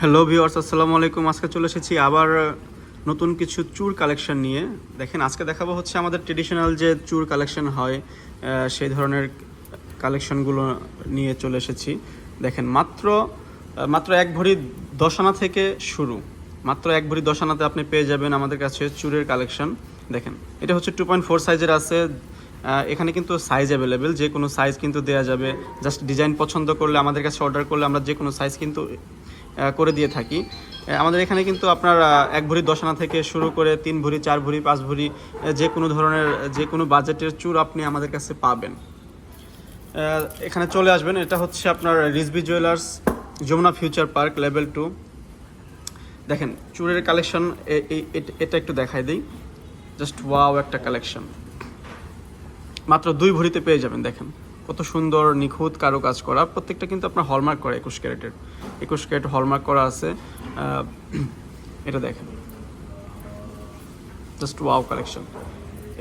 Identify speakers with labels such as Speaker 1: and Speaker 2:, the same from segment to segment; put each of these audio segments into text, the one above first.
Speaker 1: Hello viewers আসসালামু আলাইকুম। আজকে চলে এসেছি আবার নতুন কিছু চুর কালেকশন নিয়ে। দেখেন, আজকে দেখাবো হচ্ছে আমাদের ট্রেডিশনাল যে চুর কালেকশন হয় সেই ধরনের কালেকশনগুলো নিয়ে চলে এসেছি। দেখেন, মাত্র মাত্র এক ভরি দশানা থেকে শুরু। মাত্র এক ভরি দশানাতে আপনি পেয়ে যাবেন আমাদের কাছে চুরের কালেকশন দেখেন, এটা হচ্ছে টু পয়েন্ট ফোর সাইজের আছে। এখানে কিন্তু সাইজ অ্যাভেলেবেল যে কোনো সাইজ কিন্তু দেওয়া যাবে। জাস্ট ডিজাইন পছন্দ করলে, আমাদের কাছে অর্ডার করলে আমরা যে কোনো সাইজ কিন্তু করে দিয়ে থাকি। আমাদের এখানে কিন্তু আপনার এক ভরি দশানা থেকে শুরু করে তিন ভরি চার ভরি পাঁচ ভরি যে কোনো ধরনের যে কোনো বাজেটের চুর আপনি আমাদের কাছে পাবেন। এখানে চলে আসবেন। এটা হচ্ছে আপনার Rizvi Jewellers, Jamuna Future Park, level two. দেখেন, চুরের কালেকশন এটা একটু দেখাই দিই। জাস্ট ওয়াও একটা কালেকশন। মাত্র দুই ভরিতে পেয়ে যাবেন, দেখেন। কত সুন্দর, নিখুঁত কারও কাজ করা। প্রত্যেকটা কিন্তু আপনার হলমার্ক করা একুশ ক্যারেটের। একুশ ক্যারেট হলমার্ক করা আছে। এটা দেখেন। জাস্ট ওয়াও কালেকশন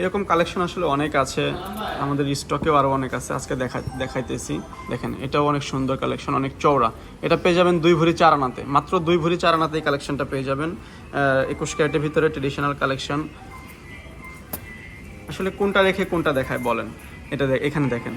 Speaker 1: এরকম কালেকশন আসলে অনেক আছে। আমাদের স্টকেও আরও অনেক আছে। আজকে দেখা, দেখাইতেছি। দেখেন, এটাও অনেক সুন্দর কালেকশন অনেক চওড়া। এটা পেয়ে যাবেন দুই ভরি চার আনাতে। মাত্র দুই ভরি চার আনাতে এই কালেকশনটা পেয়ে যাবেন। একুশ ক্যারেটের ভিতরে ট্রেডিশনাল কালেকশন আসলে কোনটা রেখে কোনটা দেখায় বলেন? এটা এখানে দেখেন।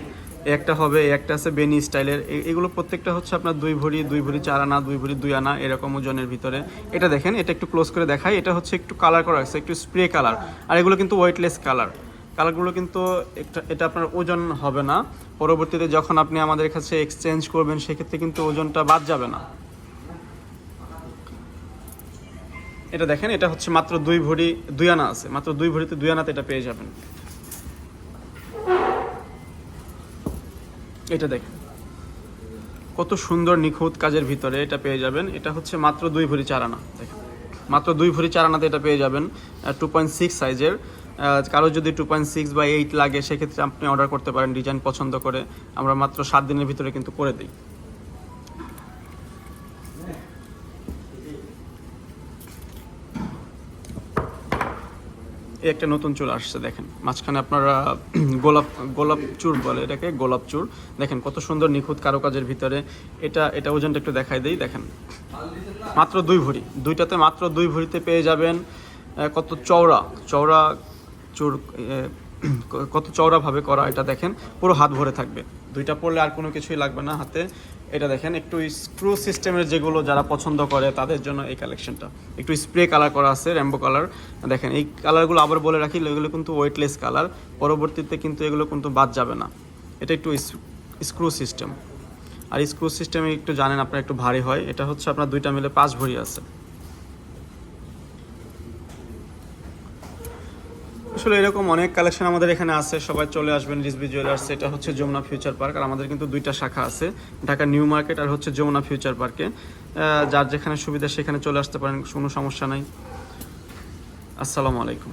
Speaker 1: একটা হবে একটা আছে বেনি স্টাইলের। এগুলো প্রত্যেকটা হচ্ছে আপনার দুই ভরি দুই ভরি চার আনা, দুই ভরি দুই আনা, এরকম ওজনের ভিতরে। এটা দেখেন, এটা একটু ক্লোজ করে দেখাই। এটা হচ্ছে একটু কালার করা আছে একটু স্প্রে কালার আর এগুলো কিন্তু ওয়েটলেস কালার কালারগুলো কিন্তু একটা, এটা আপনার ওজন হবে না। পরবর্তীতে যখন আপনি আমাদের কাছে এক্সচেঞ্জ করবেন, সেক্ষেত্রে কিন্তু ওজনটা বাদ যাবে না। এটা দেখেন, এটা হচ্ছে মাত্র দুই ভরি, দুই আনা আছে। মাত্র দুই ভরিতে দুই আনাতে এটা পেয়ে যাবেন। এটা দেখ। কত সুন্দর নিখুঁত কাজের ভিতরে এটা পেয়ে যাবেন। এটা হচ্ছে মাত্র দুই ভরি চার আনা দেখেন মাত্র দুই ভরি চার আনাতে এটা পেয়ে যাবেন টু পয়েন্ট সিক্স সাইজের কারও যদি টু পয়েন্ট সিক্স বা এইট লাগে, সেক্ষেত্রে আপনি অর্ডার করতে পারেন ডিজাইন পছন্দ করে। আমরা মাত্র সাত দিনের ভিতরে কিন্তু করে দিই। একটা নতুন চুল আসছে, দেখেন। মাঝখানে আপনারা, গোলাপ গোলাপ চুর বলে এটাকে, গোলাপ চুর দেখেন, কত সুন্দর নিখুঁত কারুকাজের ভিতরে। এটা এটা ওজনটা একটু দেখাই দেই, দেখেন। মাত্র দুই ভরি। দুইটাতে মাত্র দুই ভরিতে পেয়ে যাবেন কত চওড়া। চওড়া চুর কত চওড়াভাবে করা এটা দেখেন, পুরো হাত ভরে থাকবে। দুইটা পরলে আর কোনো কিছুই লাগবে না হাতে। এটা দেখেন, একটু স্ক্রু সিস্টেমের যেগুলো যারা পছন্দ করে, তাদের জন্য এই কালেকশনটা একটু স্প্রে কালার করা আছে র্যাম্বো কালার দেখেন, এই কালারগুলো আবার বলে রাখি, এগুলো কিন্তু ওয়েটলেস কালার পরবর্তীতে কিন্তু এগুলো কিন্তু বাদ যাবে না। এটা একটু স্ক্রু সিস্টেম আর স্ক্রু সিস্টেমে একটু জানেন, আপনার একটু ভারী হয়। এটা হচ্ছে আপনার দুইটা মিলে পাঁচ ভরি আছে। আসলে এরকম অনেক কালেকশন আমাদের এখানে আছে। সবাই চলে আসবেন রিসবি জুয়েলার্স এটা হচ্ছে যমুনা ফিউচার পার্ক আর আমাদের কিন্তু দুইটা শাখা আছে, ঢাকা নিউ মার্কেট আর হচ্ছে যমুনা ফিউচার পার্কে যার যেখানে সুবিধা সেখানে চলে আসতে পারেন, কোনো সমস্যা নাই। আসসালামু আলাইকুম।